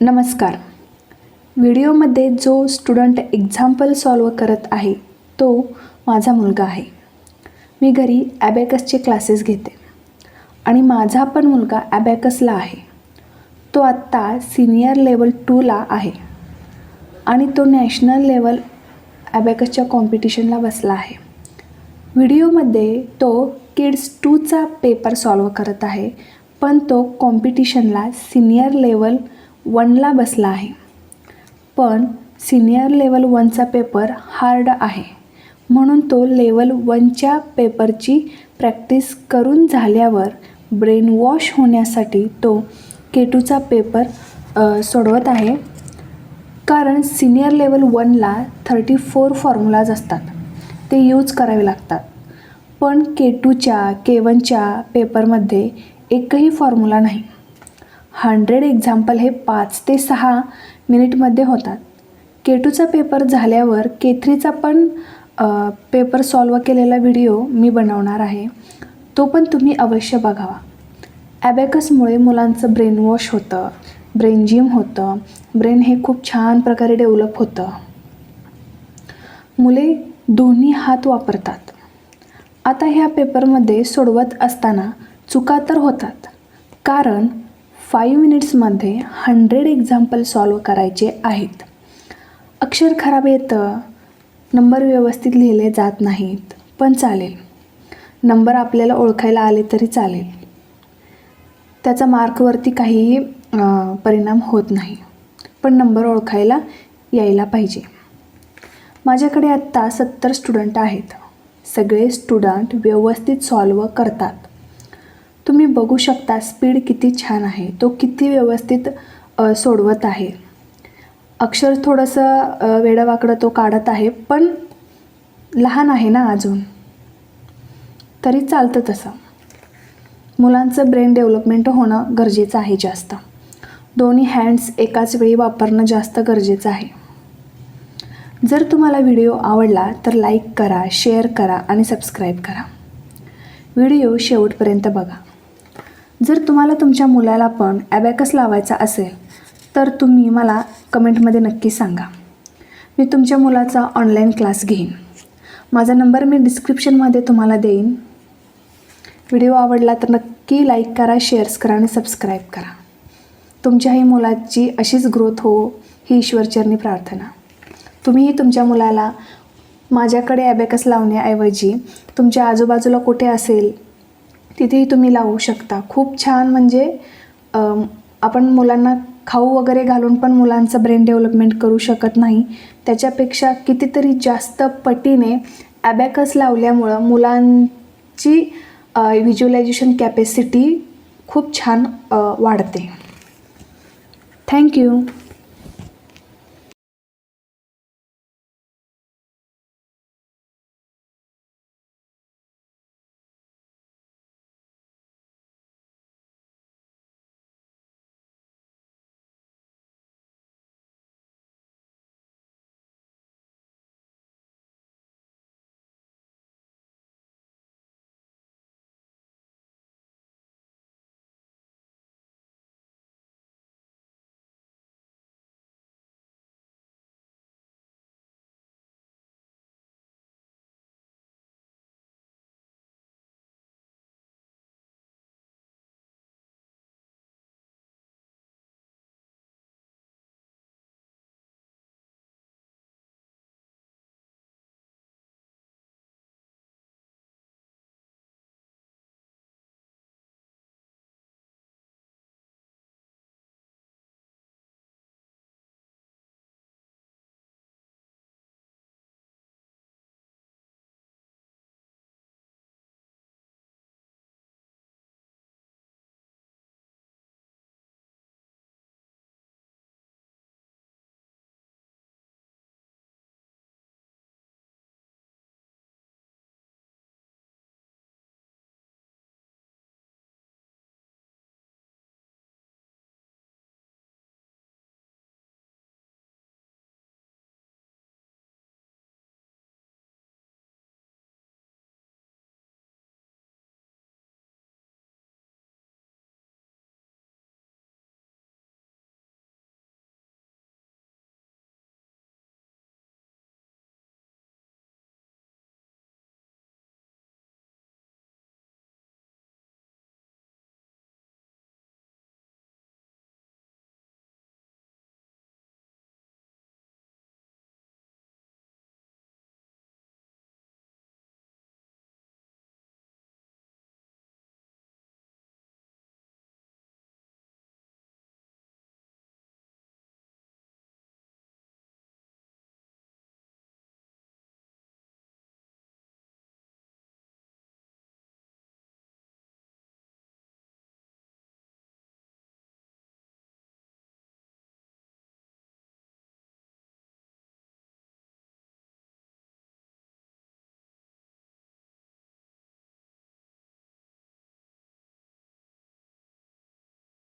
नमस्कार. व्हिडिओमध्ये जो स्टुडंट एक्झाम्पल सॉल्व करत आहे तो माझा मुलगा आहे. मी घरी ॲबॅकसचे क्लासेस घेते आणि माझा पण मुलगा ॲबॅकसला आहे. तो आत्ता सिनियर लेवल टूला आहे आणि तो नॅशनल लेवल ॲबॅकसच्या कॉम्पिटिशनला बसला आहे. व्हिडिओमध्ये तो किड्स टूचा पेपर सॉल्व करत आहे पण तो कॉम्पिटिशनला सिनियर लेवल वनला बसला आहे. पण सिनियर लेवल वनचा पेपर हार्ड आहे. म्हणून तो लेवल वनच्या पेपरची प्रॅक्टिस करून झाल्यावर ब्रेन वॉश होण्यासाठी तो केटूचा पेपर सोडवत आहे. कारण सिनियर लेवल वनला थर्टी फोर फॉर्म्युलाज असतात. ते यूज करावे लागतात. पण के टूच्या के वनच्या पेपरमध्ये एकही फॉर्म्युला नाही. हंड्रेड एक्झाम्पल हे पाच ते सहा मिनिटमध्ये होतात. के टूचा पेपर झाल्यावर के थ्रीचा पण पेपर सॉल्व केलेला व्हिडिओ मी बनवणार आहे. तो पण तुम्ही अवश्य बघावा. ॲबॅकसमुळे मुलांचं ब्रेन वॉश होतं ब्रेन जिम होतं ब्रेन हे खूप छान प्रकारे डेव्हलप होतं. मुले दोन्ही हात वापरतात. आता ह्या पेपरमध्ये सोडवत असताना चुका तर होतात. कारण फाईव्ह मिनिट्समध्ये हंड्रेड एक्झाम्पल सॉल्व करायचे आहेत. अक्षर खराब येतं नंबर व्यवस्थित लिहिले जात नाहीत पण चालेल. नंबर आपल्याला ओळखायला आले तरी चालेल. त्याचा मार्कवरती काहीही परिणाम होत नाही पण नंबर ओळखायला यायला पाहिजे. माझ्याकडे आत्ता सत्तर स्टुडंट आहेत. सगळे स्टुडंट व्यवस्थित सॉल्व करतात. तुम्ही बघू शकता स्पीड किती छान आहे. तो किती व्यवस्थित सोडवत आहे. अक्षर थोडंसं अ, वेडंवाकडं तो काढत आहे पण लहान आहे ना अजून. तरी चालतं तसं. मुलांचं ब्रेन डेव्हलपमेंट होणं गरजेचं आहे जास्त. दोन्ही हँड्स एकाच वेळी वापरणं जास्त गरजेचं आहे. जर तुम्हाला व्हिडिओ आवडला तर लाईक करा शेअर करा आणि सबस्क्राईब करा. व्हिडिओ शेवटपर्यंत बघा. जर तुम्हाला तुमच्या मुलाला पण ॲबॅकस लावायचा असेल तर तुम्ही मला कमेंटमध्ये नक्की सांगा. मी तुमच्या मुलाचा ऑनलाईन क्लास घेईन. माझा नंबर मी डिस्क्रिप्शनमध्ये तुम्हाला देईन. व्हिडिओ आवडला तर नक्की लाईक करा शेअर्स करा आणि सबस्क्राईब करा. तुमच्याही मुलाची अशीच ग्रोथ हो ही ईश्वरचरणी प्रार्थना. तुम्हीही तुमच्या मुलाला माझ्याकडे ॲबॅकस लावण्याऐवजी तुमच्या आजूबाजूला कुठे असेल तिथेही तुम्ही लावू शकता. खूप छान म्हणजे आपण मुलांना खाऊ वगैरे घालून पण मुलांचं ब्रेन डेव्हलपमेंट करू शकत नाही. त्याच्यापेक्षा कितीतरी जास्त पटीने ॲबॅकस लावल्यामुळं मुलांची व्हिज्युअलायझेशन कॅपॅसिटी खूप छान वाढते. थँक्यू